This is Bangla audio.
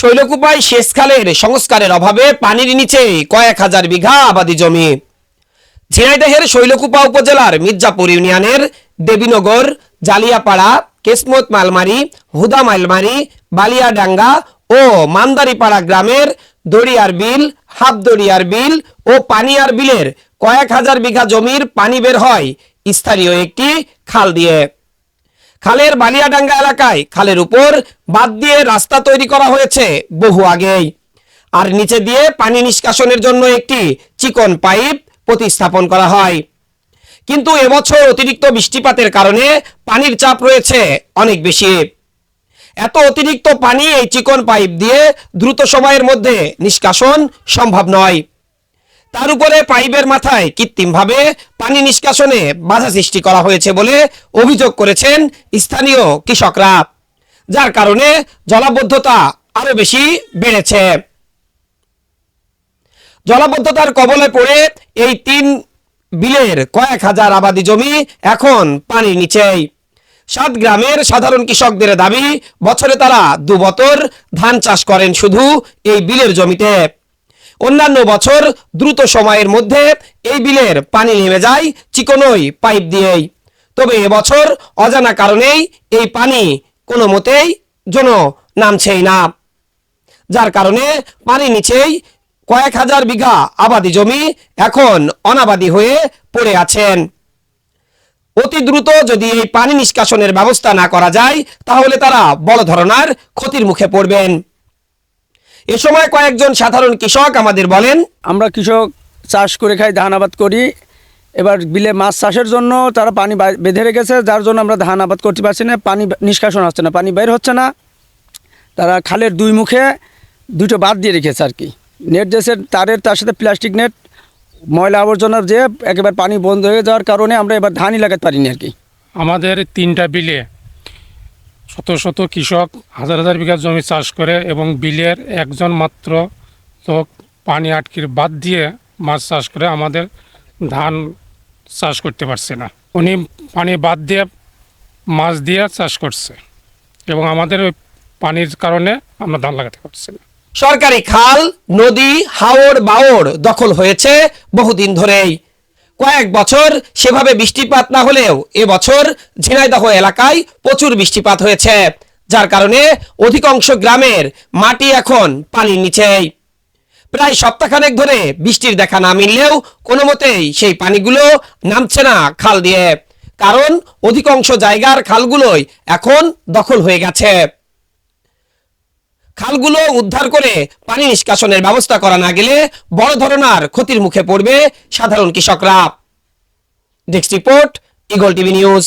শৈলকুপায় শেষখালের সংস্কারের অভাবে পানির নিচে কয়েক হাজার বিঘা আবাদি জমি। ঝিনাইদহের শৈলকুপা উপজেলার মির্জাপুর ইউনিয়নের দেবীনগর, জালিয়াপাড়া, কেসমত মালমারি, হুদা মালমারি, বালিয়াডাঙ্গা ও মান্দারিপাড়া গ্রামের দড়িয়ার বিল, হাফদড়িয়ার বিল ও পানিয়ার বিলের কয়েক হাজার বিঘা জমির পানি বের হয়। স্থানীয় একটি খাল দিয়ে। খালের বালিয়াডাঙ্গা এলাকায় খালের উপর বাদ দিয়ে রাস্তা তৈরি করা হয়েছে বহু আগেই। আর নিচে দিয়ে পানি নিষ্কাশনের জন্য একটি চিকন পাইপ প্রতিস্থাপন করা হয়। কিন্তু এবছর অতিরিক্ত বৃষ্টিপাতের কারণে পানির চাপ রয়েছে অনেক বেশি। এত অতিরিক্ত পানি এই চিকন পাইপ দিয়ে দ্রুত সময়ের মধ্যে নিষ্কাশন সম্ভব নয়। তার উপরে পাইপের মাথায় কৃত্রিমভাবে পানি নিষ্কাশনে বাধা সৃষ্টি করা হয়েছে বলে অভিযোগ করেছেন স্থানীয় কৃষকরা, যার কারণে জলাবদ্ধতা আরও বেশি বেড়েছে। জলাবদ্ধতার কবলে পড়ে এই তিন বিলের কয়েক হাজার আবাদি জমি এখন পানির নিচেই। সাত গ্রামের সাধারণ কৃষকদের দাবি, বছরে তারা দু বছর ধান চাষ করেন শুধু এই বিলের জমিতে। অন্যান্য বছর দ্রুত সময়ের মধ্যে এই বিলের পানি নেমে যায় চিকনই পাইপ দিয়েই। তবে এবছর অজানা কারণেই এই পানি কোনো মতেই যেন নামছেই না। যার কারণে পানি নিচেই কয়েক হাজার বিঘা আবাদি জমি এখন অনাবাদি হয়ে পড়ে আছেন। অতি দ্রুত যদি এই পানি নিষ্কাশনের ব্যবস্থা না করা যায়, তাহলে তারা বড় ধরনের ক্ষতির মুখে পড়বেন। এ সময় কয়েকজন সাধারণ কৃষক আমাদের বলেন আমরা কৃষক চাষ করে খাই ধান আবাদ করি। এবার বিলে মাছ চাষের জন্য তারা পানি বেঁধে রেখেছে যার জন্য আমরা ধান আবাদ করতে পারছি না পানি নিষ্কাশন হচ্ছে না পানি বের হচ্ছে না। তারা খালের দুই মুখে দুটো বাদ দিয়ে রেখেছে আর কি। নেট যেছে তারের তার সাথে প্লাস্টিক নেট ময়লা আবর্জনা যে একেবারে পানি বন্ধ হয়ে যাওয়ার কারণে আমরা এবার ধানই লাগাতে পারিনি আর কি। আমাদের তিনটা বিলে শত শত কৃষক হাজার হাজার বিঘা জমি চাষ করে এবং বিলের একজন মাত্র লোক পানি আটকির বাদ দিয়ে মাছ চাষ করে আমাদের ধান চাষ করতে পারছে না। উনি পানি বাদ দিয়ে মাছ দিয়ে চাষ করছে এবং আমাদের ওই পানির কারণে আমরা ধান লাগাতে পারছি না। সরকারি খাল, নদী হাওড় বাওড় দখল হয়েছে বহুদিন ধরেই। কয়েক বছর সেভাবে বৃষ্টিপাত না হলেও এবছর ঝিনাইদহ এলাকায় প্রচুর বৃষ্টিপাত হয়েছে, যার কারণে অধিকাংশ গ্রামের মাটি এখন পানির নিচেই। প্রায় সপ্তাহখানেক ধরে বৃষ্টির দেখা না মিললেও কোনো মতেই সেই পানিগুলো নামছে না খাল দিয়ে, কারণ অধিকাংশ জায়গার খালগুলোই এখন দখল হয়ে গেছে। খালগুলো উদ্ধার করে পানি নিষ্কাশনের ব্যবস্থা করা না গেলে বড় ধরনের ক্ষতির মুখে পড়বে সাধারণ কৃষকরা। Desk report, eagle TV news.